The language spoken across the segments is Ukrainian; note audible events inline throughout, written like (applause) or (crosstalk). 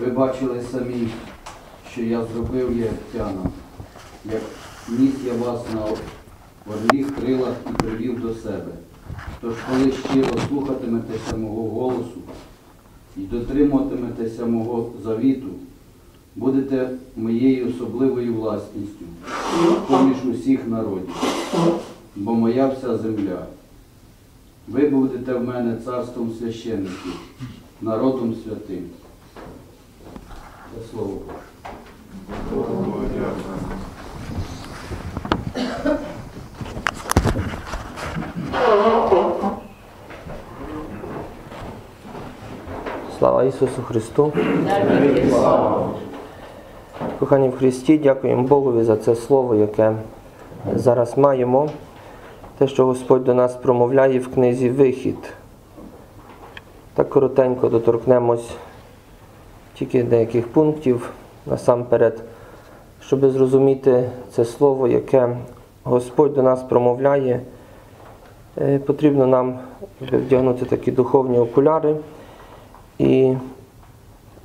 Ви бачили самі, що я зробив єгиптянам, як ніс я вас на орліх крилах і привів до себе. Тож, коли щиро слухатиметеся мого голосу і дотримуватиметеся мого завіту, будете моєю особливою власністю поміж усіх народів, бо моя вся земля. Ви будете в мене царством священників, народом святим. Це слово Боже. Слава Ісусу Христу! Кохані в Христі, дякуємо Богові за це слово, яке зараз маємо. Те, що Господь до нас промовляє в книзі Вихід. Так коротенько доторкнемось тільки деяких пунктів насамперед, щоб зрозуміти це слово, яке Господь до нас промовляє, е, потрібно нам вдягнути такі духовні окуляри. І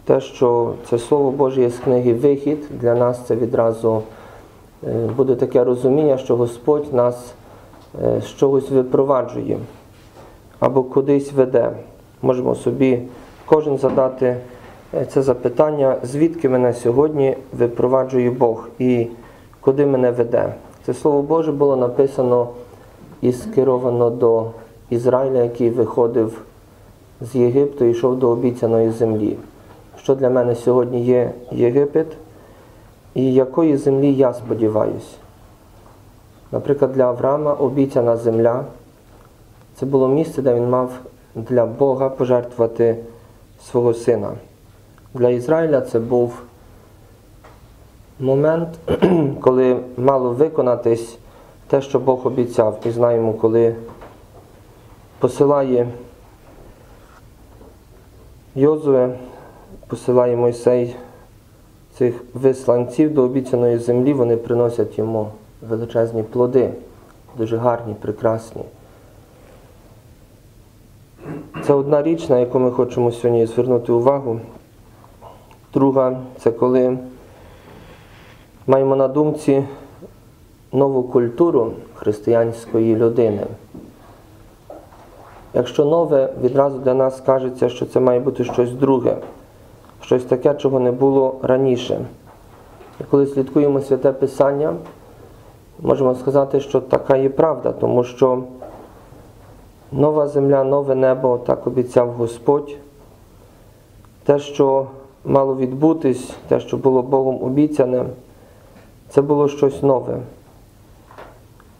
те, що це Слово Боже є з книги Вихід, для нас це відразу е, буде таке розуміння, що Господь нас е, з чогось випроваджує або кудись веде. Можемо собі кожен задати це запитання, звідки мене сьогодні випроваджує Бог і куди мене веде. Це Слово Боже було написано і скеровано до Ізраїля, який виходив з Єгипту і йшов до обіцяної землі. Що для мене сьогодні є Єгипет і якої землі я сподіваюся? Наприклад, для Авраама обіцяна земля це було місце, де він мав для Бога пожертвувати свого сина. Для Ізраїля це був момент, (clears throat) коли мало виконатись те, що Бог обіцяв. І знаємо, коли посилає Йозуе посилає Мойсей цих висланців до обіцяної землі, вони приносять йому величезні плоди, дуже гарні, прекрасні. Це одна річ, на яку ми хочемо сьогодні звернути увагу. Друга це коли маємо на думці нову культуру християнської людини. Якщо нове, відразу для нас кажеться, що це має бути щось друге, щось таке, чого не було раніше. І коли слідкуємо святе Писання, можемо сказати, що така є правда, тому що нова земля, нове небо, так обіцяв Господь. Те, що мало відбутись, те, що було Богом обіцяне, це було щось нове.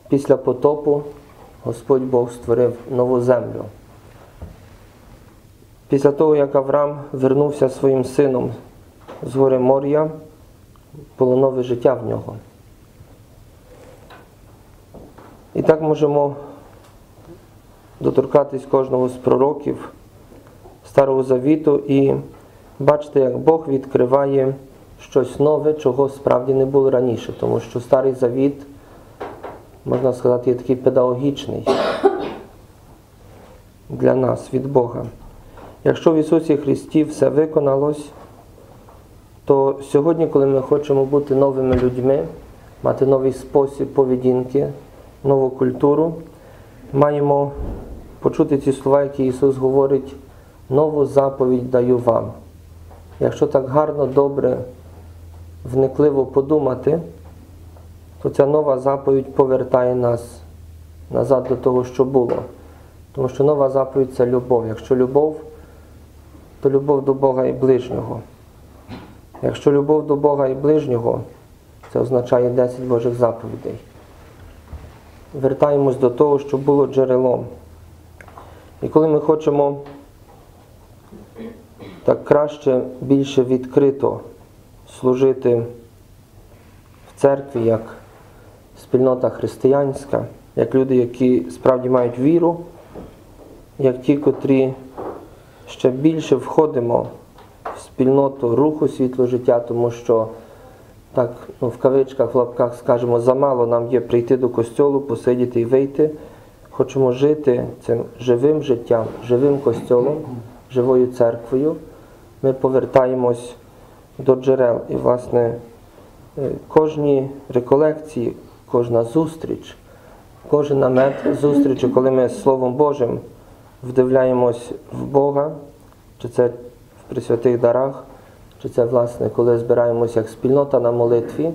Після потопу Господь Бог створив нову землю. Після того, як Авраам вернувся своїм сином з гори Мор'я, було нове життя в нього. І так можемо доторкатись кожного з пророків Старого Завіту і бачити, як Бог відкриває щось нове, чого справді не було раніше, тому що Старий Завіт можна сказати, є такий педагогічний для нас від Бога. Якщо в Ісусі Христі все виконалось, то сьогодні, коли ми хочемо бути новими людьми, мати новий спосіб поведінки, нову культуру, маємо почути ці слова, які Ісус говорить, нову заповідь даю вам. Якщо так гарно, добре, вникливо подумати, то ця нова заповідь повертає нас назад до того, що було. Тому що нова заповідь це любов. Якщо любов, то любов до Бога і ближнього. Якщо любов до Бога і ближнього, це означає 10 Божих заповідей. Вертаємось до того, що було джерелом. І коли ми хочемо так краще, більше відкрито служити в церкві, як спільнота християнська, як люди, які справді мають віру, як ті, котрі ще більше входимо в спільноту руху світло життя, тому що так ну, в кавичках, в лапках скажемо, замало нам є прийти до костьолу, посидіти і вийти. Хочемо жити цим живим життям, живим костьолом, живою церквою. Ми повертаємось до джерел. І, власне, е, кожні реколекції, кожна зустріч, кожен намет зустрічі, коли ми Словом Божим вдивляємось в Бога, чи це в присвятих дарах, чи це, власне, коли збираємося як спільнота на молитві,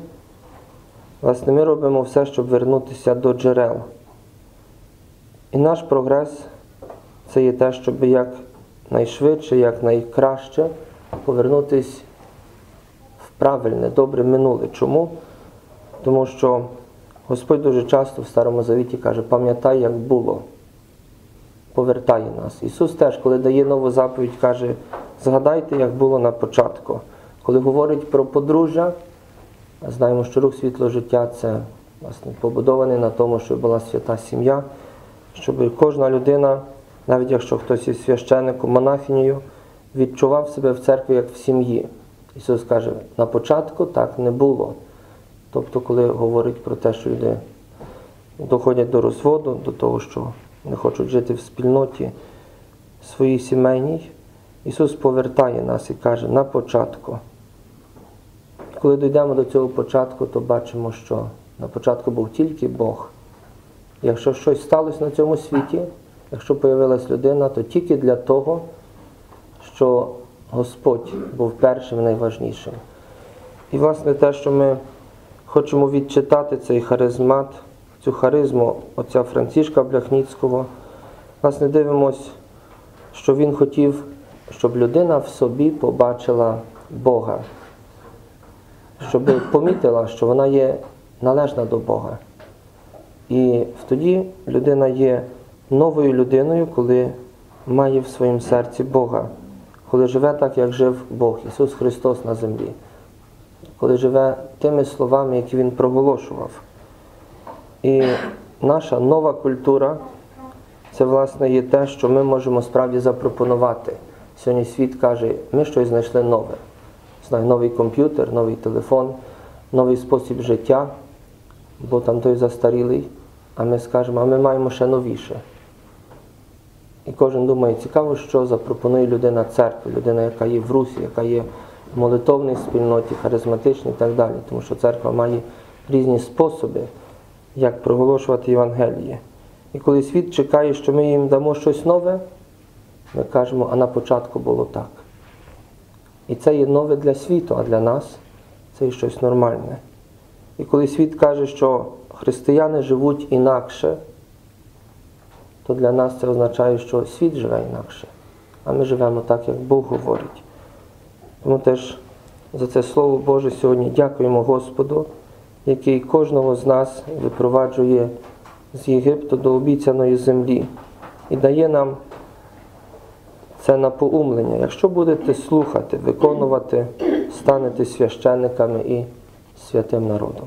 власне, ми робимо все, щоб вернутися до джерел. І наш прогрес це є те, щоб як найшвидше, як найкраще повернутися в правильне, добре минуле. Чому? Тому що Господь дуже часто в Старому Завіті каже, пам'ятай, як було, повертає нас. Ісус теж, коли дає нову заповідь, каже, згадайте, як було на початку. Коли говорить про подружжя, знаємо, що рух світло життя це власне, побудований на тому, щоб була свята сім'я, щоб кожна людина, навіть якщо хтось є священником, монахинею, відчував себе в церкві як в сім'ї. Ісус каже, на початку так не було. Тобто, коли говорить про те, що люди доходять до розводу, до того, що не хочуть жити в спільноті своїй сімейній, Ісус повертає нас і каже, на початку. Коли дійдемо до цього початку, то бачимо, що на початку був тільки Бог. Якщо щось сталося на цьому світі, якщо появилась людина, то тільки для того, що Господь був першим і найважнішим. І, власне, те, що ми хочемо відчитати цей харизмат, цю харизму отця Францішка Бляхніцького, власне, дивимось, що він хотів, щоб людина в собі побачила Бога, щоб помітила, що вона є належна до Бога. І тоді людина є новою людиною, коли має в своєму серці Бога, коли живе так, як жив Бог, Ісус Христос на землі, коли живе тими словами, які Він проголошував. І наша нова культура це, власне, є те, що ми можемо справді запропонувати. Сьогодні світ каже, ми щось знайшли нове. Знаю, новий комп'ютер, новий телефон, новий спосіб життя, бо там той застарілий, а ми скажемо, а ми маємо ще новіше. І кожен думає, цікаво, що запропонує людина церкви, людина, яка є в русі, яка є в молитовній спільноті, харизматичній і так далі. Тому що церква має різні способи, як проголошувати Євангеліє. І коли світ чекає, що ми їм дамо щось нове, ми кажемо, а на початку було так. І це є нове для світу, а для нас це є щось нормальне. І коли світ каже, що християни живуть інакше, то для нас це означає, що світ живе інакше, а ми живемо так, як Бог говорить. Тому теж за це Слово Боже сьогодні дякуємо Господу, який кожного з нас випроваджує з Єгипту до обіцяної землі і дає нам це напоумлення. Якщо будете слухати, виконувати, станете священниками і святим народом.